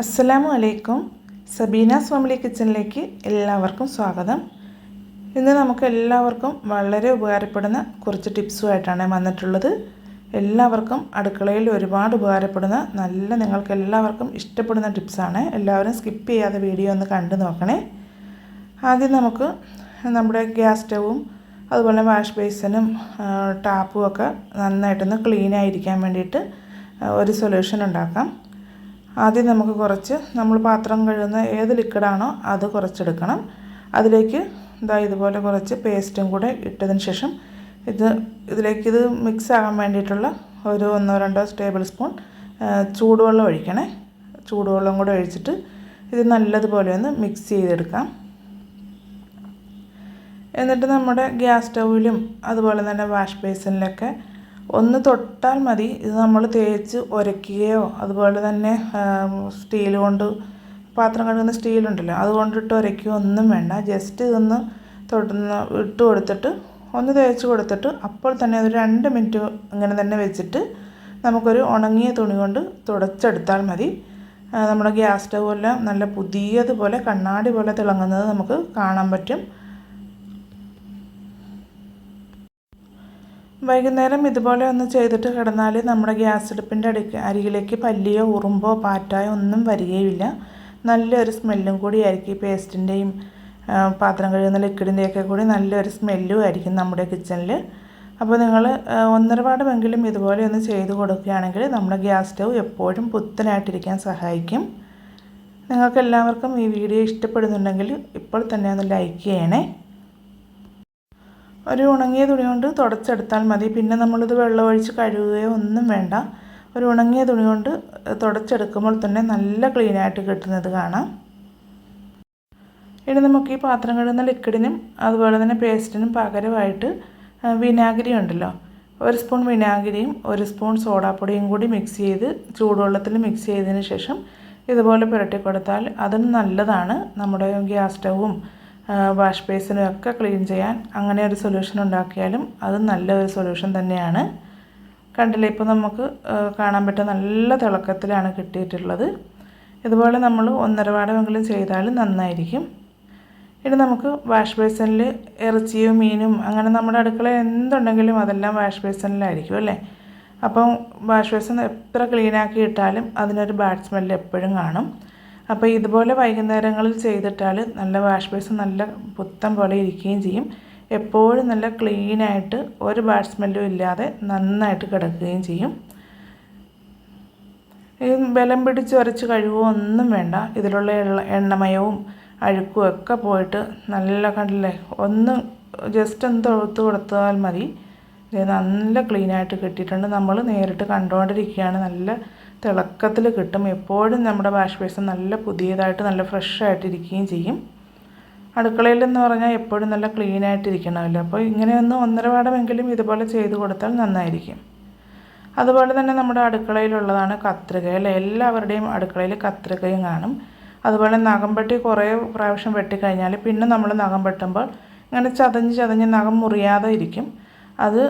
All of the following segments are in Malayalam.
അസ്സലാമു അലൈക്കും സബീനാസ് ഫാമിലി കിച്ചണിലേക്ക് എല്ലാവർക്കും സ്വാഗതം. ഇന്ന് നമുക്ക് എല്ലാവർക്കും വളരെ ഉപകാരപ്പെടുന്ന കുറച്ച് ടിപ്സുമായിട്ടാണ് വന്നിട്ടുള്ളത്. എല്ലാവർക്കും അടുക്കളയിൽ ഒരുപാട് ഉപകാരപ്പെടുന്ന നല്ല നിങ്ങൾക്ക് എല്ലാവർക്കും ഇഷ്ടപ്പെടുന്ന ടിപ്സാണ്. എല്ലാവരും സ്കിപ്പ് ചെയ്യാതെ വീഡിയോ ഒന്ന് കണ്ടു നോക്കണേ. ആദ്യം നമുക്ക് നമ്മുടെ ഗ്യാസ് സ്റ്റവും അതുപോലെ വാഷ് ബേസിനും ടാപ്പും ഒക്കെ നന്നായിട്ടൊന്ന് ക്ലീൻ ആയിരിക്കാൻ വേണ്ടിയിട്ട് ഒരു സൊല്യൂഷൻ ഉണ്ടാക്കാം. ആദ്യം നമുക്ക് കുറച്ച് നമ്മൾ പാത്രം കഴുകുന്ന ഏത് ലിക്വിഡാണോ അത് കുറച്ചെടുക്കണം. അതിലേക്ക് ഇതാ ഇതുപോലെ കുറച്ച് പേസ്റ്റും കൂടെ ഇട്ടതിന് ശേഷം ഇത് ഇതിലേക്ക് ഇത് മിക്സ് ആകാൻ വേണ്ടിയിട്ടുള്ള ഒരു ഒന്നോ രണ്ടോ ടേബിൾ സ്പൂൺ ചൂടുവെള്ളം ഒഴിക്കണേ. ചൂടുവെള്ളം കൂടെ ഒഴിച്ചിട്ട് ഇത് നല്ലതുപോലെ ഒന്ന് മിക്സ് ചെയ്തെടുക്കാം. എന്നിട്ട് നമ്മുടെ ഗ്യാസ് സ്റ്റൗവിലും അതുപോലെ തന്നെ വാഷ് ബേസിനിലൊക്കെ ഒന്ന് തൊട്ടാൽ മതി. ഇത് നമ്മൾ തേച്ച് ഉരയ്ക്കുകയോ അതുപോലെ തന്നെ സ്റ്റീൽ കൊണ്ട് പാത്രം കഴുകുന്ന സ്റ്റീലുണ്ടല്ലോ അതുകൊണ്ടിട്ട് ഉരയ്ക്കുകയോ ഒന്നും വേണ്ട. ജസ്റ്റ് ഇതൊന്ന് തൊട്ടുന്ന ഇട്ട് കൊടുത്തിട്ട് ഒന്ന് തേച്ച് കൊടുത്തിട്ട് അപ്പോൾ തന്നെ ഒരു രണ്ട് മിനിറ്റ് ഇങ്ങനെ തന്നെ വെച്ചിട്ട് നമുക്കൊരു ഉണങ്ങിയ തുണി കൊണ്ട് തുടച്ചെടുത്താൽ മതി. നമ്മുടെ ഗ്യാസ് സ്റ്റൗ എല്ലാം നല്ല പുതിയതുപോലെ കണ്ണാടി പോലെ തിളങ്ങുന്നത് നമുക്ക് കാണാൻ പറ്റും. വൈകുന്നേരം ഇതുപോലെ ഒന്ന് ചെയ്തിട്ട് കിടന്നാൽ നമ്മുടെ ഗ്യാസ് അടുപ്പിന്റെ അടിക്ക് അരികിലേക്ക് പല്ലിയോ ഉറുമ്പോ പാറ്റായോ ഒന്നും വരികയില്ല നല്ലൊരു സ്മെല്ലും കൂടി ആയിരിക്കും ഈ പേസ്റ്റിന്റെയും പാത്രം കഴുകുന്ന ലിക്വിഡിന്റെയൊക്കെ കൂടി നല്ലൊരു സ്മെല്ലും ആയിരിക്കും നമ്മുടെ കിച്ചണിൽ അപ്പോൾ നിങ്ങൾ ഒന്നര പാടമെങ്കിലും ഇതുപോലെ ഒന്ന് ചെയ്ത് കൊടുക്കുകയാണെങ്കിൽ നമ്മുടെ ഗ്യാസ് സ്റ്റൗ എപ്പോഴും പുത്തനായിട്ടിരിക്കാൻ സഹായിക്കും. നിങ്ങൾക്ക് എല്ലാവർക്കും ഈ വീഡിയോ ഇഷ്ടപ്പെടുന്നുണ്ടെങ്കിൽ ഇപ്പോൾ തന്നെ ഒന്ന് ലൈക്ക് ചെയ്യണേ. ഒരു ഉണങ്ങിയ തുണി കൊണ്ട് തുടച്ചെടുത്താൽ മതി. പിന്നെ നമ്മളിത് വെള്ളമൊഴിച്ച് കഴുകുകയോ ഒന്നും വേണ്ട. ഒരു ഉണങ്ങിയ തുണി കൊണ്ട് തുടച്ചെടുക്കുമ്പോൾ തന്നെ നല്ല ക്ലീനായിട്ട് കിട്ടുന്നത് കാണാം. ഇനി നമുക്ക് ഈ പാത്രം കഴുകുന്ന ലിക്വിഡിനും അതുപോലെ തന്നെ പേസ്റ്റിനും പകരമായിട്ട് വിനാഗിരി ഉണ്ടല്ലോ. ഒരു സ്പൂൺ വിനാഗിരിയും ഒരു സ്പൂൺ സോഡാപ്പൊടിയും കൂടി മിക്സ് ചെയ്ത് ചൂടുവെള്ളത്തിൽ മിക്സ് ചെയ്തതിന് ശേഷം ഇതുപോലെ പുരട്ടി കൊടുത്താൽ അതും നല്ലതാണ്. നമ്മുടെ ഗ്യാസ് സ്റ്റൗവും വാഷ് ബേസിനും ഒക്കെ ക്ലീൻ ചെയ്യാൻ അങ്ങനെ ഒരു സൊല്യൂഷൻ ഉണ്ടാക്കിയാലും അത് നല്ലൊരു സൊല്യൂഷൻ തന്നെയാണ്. കണ്ടില്ലേ ഇപ്പോൾ നമുക്ക് കാണാൻ പറ്റും നല്ല തിളക്കത്തിലാണ് കിട്ടിയിട്ടുള്ളത്. ഇതുപോലെ നമ്മൾ ഒന്നര വാടമെങ്കിലും ചെയ്താൽ നന്നായിരിക്കും. ഇനി നമുക്ക് വാഷ് ബേസിനിൽ ഇറച്ചിയും മീനും അങ്ങനെ നമ്മുടെ അടുക്കള എന്തുണ്ടെങ്കിലും അതെല്ലാം വാഷ് ബേസിനിലായിരിക്കും അല്ലേ? അപ്പം വാഷ് ബേസിൻ എത്ര ക്ലീനാക്കി ഇട്ടാലും അതിനൊരു ബാഡ് സ്മെല്ല് എപ്പോഴും കാണും. അപ്പോൾ ഇതുപോലെ വൈകുന്നേരങ്ങളിൽ ചെയ്തിട്ടാൽ നല്ല വാഷ് ബേസ് നല്ല പുത്തൻ പോലെ ഇരിക്കുകയും ചെയ്യും. എപ്പോഴും നല്ല ക്ലീനായിട്ട് ഒരു ബാഡ് സ്മെല്ലും ഇല്ലാതെ നന്നായിട്ട് കിടക്കുകയും ചെയ്യും. ഈ ബലം പിടിച്ച് ഉരച്ച് കഴുകുകയോ ഒന്നും വേണ്ട. ഇതിലുള്ള എണ്ണമയവും അഴുക്കും ഒക്കെ പോയിട്ട് നല്ല കണ്ടില്ലേ? ഒന്ന് ജസ്റ്റ് ഒന്ന് തൊഴുത്ത് കൊടുത്താൽ മതി. നല്ല ക്ലീനായിട്ട് കിട്ടിയിട്ടുണ്ട്. നമ്മൾ നേരിട്ട് കണ്ടുകൊണ്ടിരിക്കുകയാണ്. നല്ല തിളക്കത്തിൽ കിട്ടും. എപ്പോഴും നമ്മുടെ വാഷ് ബേസിൻ നല്ല പുതിയതായിട്ട് നല്ല ഫ്രഷ് ആയിട്ടിരിക്കുകയും ചെയ്യും. അടുക്കളയിൽ എന്ന് പറഞ്ഞാൽ എപ്പോഴും നല്ല ക്ലീൻ ആയിട്ടിരിക്കണമല്ലോ. അപ്പോൾ ഇങ്ങനെയൊന്ന് ഒന്നര പാടമെങ്കിലും ഇതുപോലെ ചെയ്ത് കൊടുത്താൽ നന്നായിരിക്കും. അതുപോലെ തന്നെ നമ്മുടെ അടുക്കളയിലുള്ളതാണ് കത്രിക. അല്ലേ? എല്ലാവരുടെയും അടുക്കളയിൽ കത്രികയും കാണും. അതുപോലെ നഖം കുറേ പ്രാവശ്യം വെട്ടിക്കഴിഞ്ഞാൽ പിന്നെ നമ്മൾ നഖം ഇങ്ങനെ ചതഞ്ഞ് ചതഞ്ഞ് നഖം മുറിയാതെ ഇരിക്കും. അത്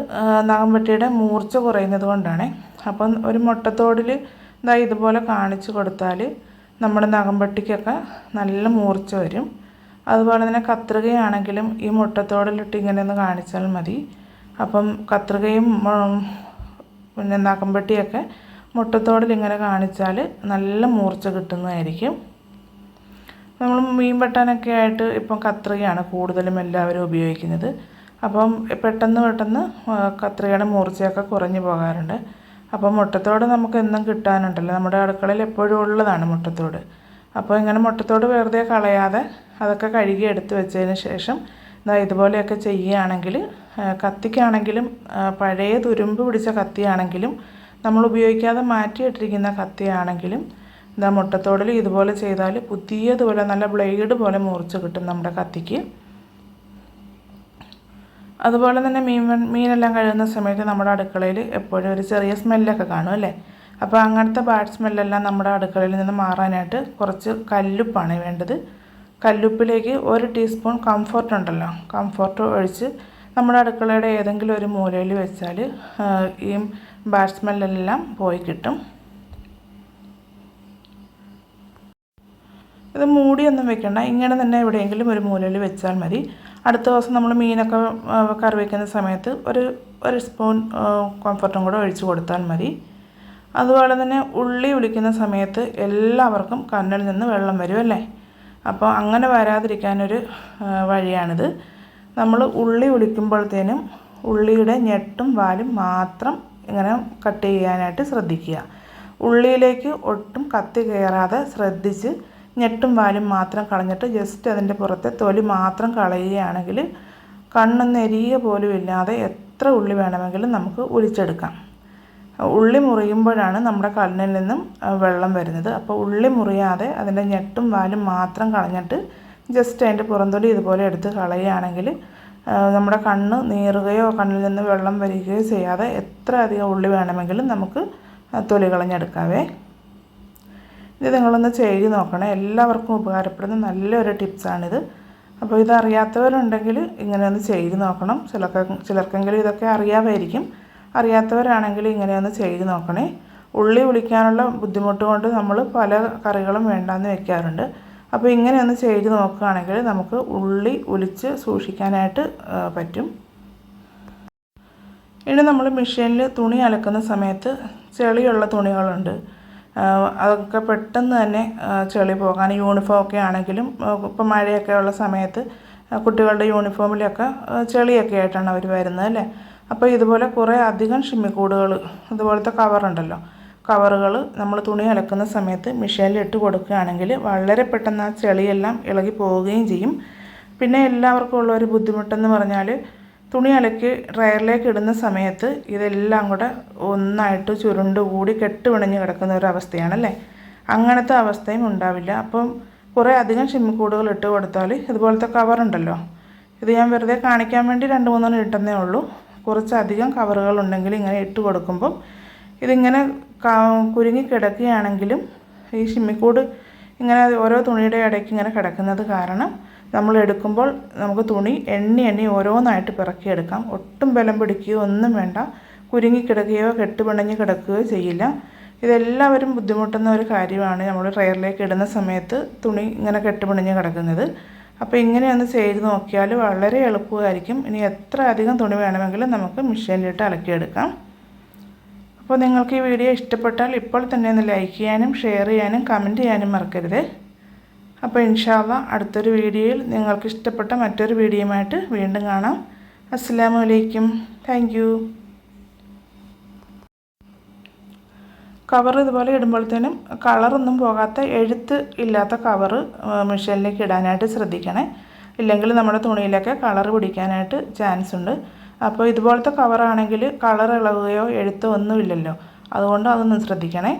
നഖം വെട്ടിയുടെ മൂർച്ച കുറയുന്നത് കൊണ്ടാണ്. അപ്പം ഒരു മുട്ടത്തോടിൽ ഇതാ ഇതുപോലെ കാണിച്ചു കൊടുത്താൽ നമ്മുടെ നഖംപട്ടിക്കൊക്കെ നല്ല മൂർച്ച വരും. അതുപോലെ തന്നെ കത്രികയാണെങ്കിലും ഈ മുട്ടത്തോടിലിട്ട് ഇങ്ങനെ ഒന്ന് കാണിച്ചാൽ മതി. അപ്പം കത്രികയും പിന്നെ നഖംപട്ടിയൊക്കെ മുട്ടത്തോടിൽ ഇങ്ങനെ കാണിച്ചാൽ നല്ല മൂർച്ച കിട്ടുന്നതായിരിക്കും. നമ്മൾ മീൻ വെട്ടാനൊക്കെ ആയിട്ട് ഇപ്പം കത്രികയാണ് കൂടുതലും എല്ലാവരും ഉപയോഗിക്കുന്നത്. അപ്പം പെട്ടെന്ന് പെട്ടെന്ന് കത്രികയുടെ മൂർച്ചയൊക്കെ കുറഞ്ഞു പോകാറുണ്ട്. അപ്പോൾ മുട്ടത്തോട് നമുക്ക് എന്നും കിട്ടാനുണ്ടല്ലോ. നമ്മുടെ അടുക്കളയിൽ എപ്പോഴും ഉള്ളതാണ് മുട്ടത്തോട്. അപ്പോൾ ഇങ്ങനെ മുട്ടത്തോട് വെറുതെ കളയാതെ അതൊക്കെ കഴുകി എടുത്ത് വെച്ചതിന് ശേഷം ഇതാ ഇതുപോലെയൊക്കെ ചെയ്യുകയാണെങ്കിൽ കത്തിക്കാണെങ്കിലും പഴയ തുരുമ്പ് പിടിച്ച കത്തിയാണെങ്കിലും നമ്മൾ ഉപയോഗിക്കാതെ മാറ്റിയിട്ടിരിക്കുന്ന കത്തിയാണെങ്കിലും എന്താ മുട്ടത്തോടിൽ ഇതുപോലെ ചെയ്താൽ പുതിയതുപോലെ നല്ല ബ്ലേഡ് പോലെ മുറിച്ച് കിട്ടും നമ്മുടെ കത്തിക്ക്. അതുപോലെ തന്നെ മീൻ മീനെല്ലാം കഴുകുന്ന സമയത്ത് നമ്മുടെ അടുക്കളയിൽ എപ്പോഴും ഒരു ചെറിയ സ്മെല്ലൊക്കെ കാണും അല്ലേ? അപ്പോൾ അങ്ങനത്തെ ബാഡ് സ്മെല്ലെല്ലാം നമ്മുടെ അടുക്കളയിൽ നിന്ന് മാറാനായിട്ട് കുറച്ച് കല്ലുപ്പാണ് വേണ്ടത്. കല്ലുപ്പിലേക്ക് ഒരു ടീസ്പൂൺ കംഫോർട്ട് ഉണ്ടല്ലോ. കംഫോർട്ട് ഒഴിച്ച് നമ്മുടെ അടുക്കളയുടെ ഏതെങ്കിലും ഒരു മൂലയിൽ വെച്ചാൽ ഈ ബാഡ് സ്മെല്ലെല്ലാം പോയി കിട്ടും. ഇത് മൂടിയൊന്നും വെക്കണ്ട. ഇങ്ങനെ തന്നെ എവിടെയെങ്കിലും ഒരു മൂലയിൽ വെച്ചാൽ മതി. അടുത്ത ദിവസം നമ്മൾ മീനൊക്കെ കറി വയ്ക്കുന്ന സമയത്ത് ഒരു ഒരു സ്പൂൺ കംഫർട്ടും കൂടെ ഒഴിച്ച് കൊടുത്താൽ മതി. അതുപോലെ തന്നെ ഉള്ളി ഒലിക്കുന്ന സമയത്ത് എല്ലാവർക്കും കണ്ണിൽ നിന്ന് വെള്ളം വരുമല്ലേ അപ്പോൾ അങ്ങനെ വരാതിരിക്കാനൊരു വഴിയാണിത്. നമ്മൾ ഉള്ളി ഒലിക്കുമ്പോഴത്തേനും ഉള്ളിയുടെ ഞെട്ടും വാലും മാത്രം ഇങ്ങനെ കട്ട് ചെയ്യാനായിട്ട് ശ്രദ്ധിക്കുക. ഉള്ളിയിലേക്ക് ഒട്ടും കത്തി കയറാതെ ശ്രദ്ധിച്ച് ഞെട്ടും വാലും മാത്രം കളഞ്ഞിട്ട് ജസ്റ്റ് അതിന്റെ പുറത്തെ തൊലി മാത്രം കളയുകയാണെങ്കിൽ കണ്ണൊന്നും എരിയ പോലും ഇല്ലാതെ എത്ര ഉള്ളി വേണമെങ്കിലും നമുക്ക് ഒലിച്ചെടുക്കാം. ഉള്ളി മുറിയുമ്പോഴാണ് നമ്മുടെ കണ്ണിൽ നിന്നും വെള്ളം വരുന്നത്. അപ്പോൾ ഉള്ളി മുറിയാതെ അതിന്റെ ഞെട്ടും വാലും മാത്രം കളഞ്ഞിട്ട് ജസ്റ്റ് അതിന്റെ പുറംതൊലി ഇതുപോലെ എടുത്ത് കളയുകയാണെങ്കിൽ നമ്മുടെ കണ്ണ് നീറുകയോ കണ്ണിൽ നിന്ന് വെള്ളം വരികയോ ചെയ്യാതെ എത്ര അധികം ഉള്ളി വേണമെങ്കിലും നമുക്ക് തൊലി കളഞ്ഞെടുക്കാവേ. ഇത് നിങ്ങളൊന്ന് ചെയ്ത് നോക്കണം. എല്ലാവർക്കും ഉപകാരപ്പെടുന്ന നല്ലൊരു ടിപ്സാണിത്. അപ്പോൾ ഇത് അറിയാത്തവരുണ്ടെങ്കിൽ ഇങ്ങനെ ഒന്ന് ചെയ്ത് നോക്കണം. ചിലർക്ക് ചിലർക്കെങ്കിലും ഇതൊക്കെ അറിയാമായിരിക്കും. അറിയാത്തവരാണെങ്കിൽ ഇങ്ങനെ ഒന്ന് ചെയ്ത് നോക്കണേ. ഉള്ളി വിളിക്കാനുള്ള ബുദ്ധിമുട്ട് കൊണ്ട് നമ്മൾ പല കറികളും വേണ്ടാന്ന് വെക്കാറുണ്ട്. അപ്പോൾ ഇങ്ങനെ ഒന്ന് ചെയ്ത് നോക്കുകയാണെങ്കിൽ നമുക്ക് ഉള്ളി ഒലിച്ച് സൂക്ഷിക്കാനായിട്ട് പറ്റും. ഇനി നമ്മൾ മെഷീനിൽ തുണി അലക്കുന്ന സമയത്ത് ചെളിയുള്ള തുണികളുണ്ട്. അതൊക്കെ പെട്ടെന്ന് തന്നെ ചെളി പോകാൻ യൂണിഫോം ഒക്കെ ആണെങ്കിലും ഇപ്പം മഴയൊക്കെ ഉള്ള സമയത്ത് കുട്ടികളുടെ യൂണിഫോമിലൊക്കെ ചെളിയൊക്കെ ആയിട്ടാണ് അവർ വരുന്നത് അല്ലേ? അപ്പോൾ ഇതുപോലെ കുറേ അധികം ഷിമ്മിക്കൂടുകൾ ഇതുപോലത്തെ കവറുണ്ടല്ലോ കവറുകൾ നമ്മൾ തുണി അലക്കുന്ന സമയത്ത് മിഷീനിൽ ഇട്ട് കൊടുക്കുകയാണെങ്കിൽ വളരെ പെട്ടെന്ന് ആ ചെളിയെല്ലാം ഇളകി പോവുകയും ചെയ്യും. പിന്നെ എല്ലാവർക്കും ഉള്ള ഒരു ബുദ്ധിമുട്ടെന്ന് പറഞ്ഞാൽ തുണി അലക്കി ഡ്രയറിലേക്ക് ഇടുന്ന സമയത്ത് ഇതെല്ലാം കൂടെ ഒന്നായിട്ട് ചുരുണ്ട് കൂടി കെട്ടുപിണഞ്ഞ് കിടക്കുന്ന ഒരു അവസ്ഥയാണല്ലേ? അങ്ങനത്തെ അവസ്ഥയും ഉണ്ടാവില്ല. അപ്പം കുറേ അധികം ഷിമ്മിക്കൂടുകൾ ഇട്ട് കൊടുത്താൽ ഇതുപോലത്തെ കവറുണ്ടല്ലോ ഇത് ഞാൻ വെറുതെ കാണിക്കാൻ വേണ്ടി രണ്ട് മൂന്നെണ്ണം ഇട്ടെന്നേ ഉള്ളൂ. കുറച്ചധികം കവറുകൾ ഉണ്ടെങ്കിൽ ഇങ്ങനെ ഇട്ട് കൊടുക്കുമ്പം ഇതിങ്ങനെ കുരുങ്ങി കിടക്കുകയാണെങ്കിലും ഈ ഷിമ്മിക്കൂട് ഇങ്ങനെ ഓരോ തുണിയുടെ ഇടയ്ക്ക് ഇങ്ങനെ കിടക്കുന്നത് കാരണം നമ്മൾ എടുക്കുമ്പോൾ നമുക്ക് തുണി എണ്ണി എണ്ണി ഓരോന്നായിട്ട് പിറക്കിയെടുക്കാം. ഒട്ടും ബലം പിടിക്കുകയോ ഒന്നും വേണ്ട. കുരുങ്ങി കിടക്കുകയോ കെട്ടുപിണഞ്ഞ് കിടക്കുകയോ ചെയ്യില്ല. ഇതെല്ലാവരും ബുദ്ധിമുട്ടുന്ന ഒരു കാര്യമാണ് നമ്മൾ ട്രയറിലേക്ക് ഇടുന്ന സമയത്ത് തുണി ഇങ്ങനെ കെട്ടുപിണഞ്ഞ് കിടക്കുന്നത്. അപ്പോൾ ഇങ്ങനെയൊന്ന് ചെയ്ത് നോക്കിയാൽ വളരെ എളുപ്പമായിരിക്കും. ഇനി എത്ര അധികം തുണി വേണമെങ്കിലും നമുക്ക് മെഷീനിലിട്ട് അലക്കിയെടുക്കാം. അപ്പോൾ നിങ്ങൾക്ക് ഈ വീഡിയോ ഇഷ്ടപ്പെട്ടാൽ ഇപ്പോൾ തന്നെ ഒന്ന് ലൈക്ക് ചെയ്യാനും ഷെയർ ചെയ്യാനും കമന്റ് ചെയ്യാനും മറക്കരുത്. അപ്പോൾ ഇൻഷാല്ല അടുത്തൊരു വീഡിയോയിൽ നിങ്ങൾക്ക് ഇഷ്ടപ്പെട്ട മറ്റൊരു വീഡിയോയുമായിട്ട് വീണ്ടും കാണാം. അസ്സാം വലൈക്കും താങ്ക് യു കവർ ഇതുപോലെ ഇടുമ്പോഴത്തേനും കളറൊന്നും പോകാത്ത എഴുത്ത് ഇല്ലാത്ത കവറ് മെഷീനിലേക്ക് ഇടാനായിട്ട് ശ്രദ്ധിക്കണേ. ഇല്ലെങ്കിൽ നമ്മുടെ തുണിയിലൊക്കെ കളർ പിടിക്കാനായിട്ട് ചാൻസ് ഉണ്ട്. അപ്പോൾ ഇതുപോലത്തെ കവറാണെങ്കിൽ കളർ ഇളകുകയോ എഴുത്തോ ഒന്നുമില്ലല്ലോ. അതുകൊണ്ട് അതൊന്നും ശ്രദ്ധിക്കണേ.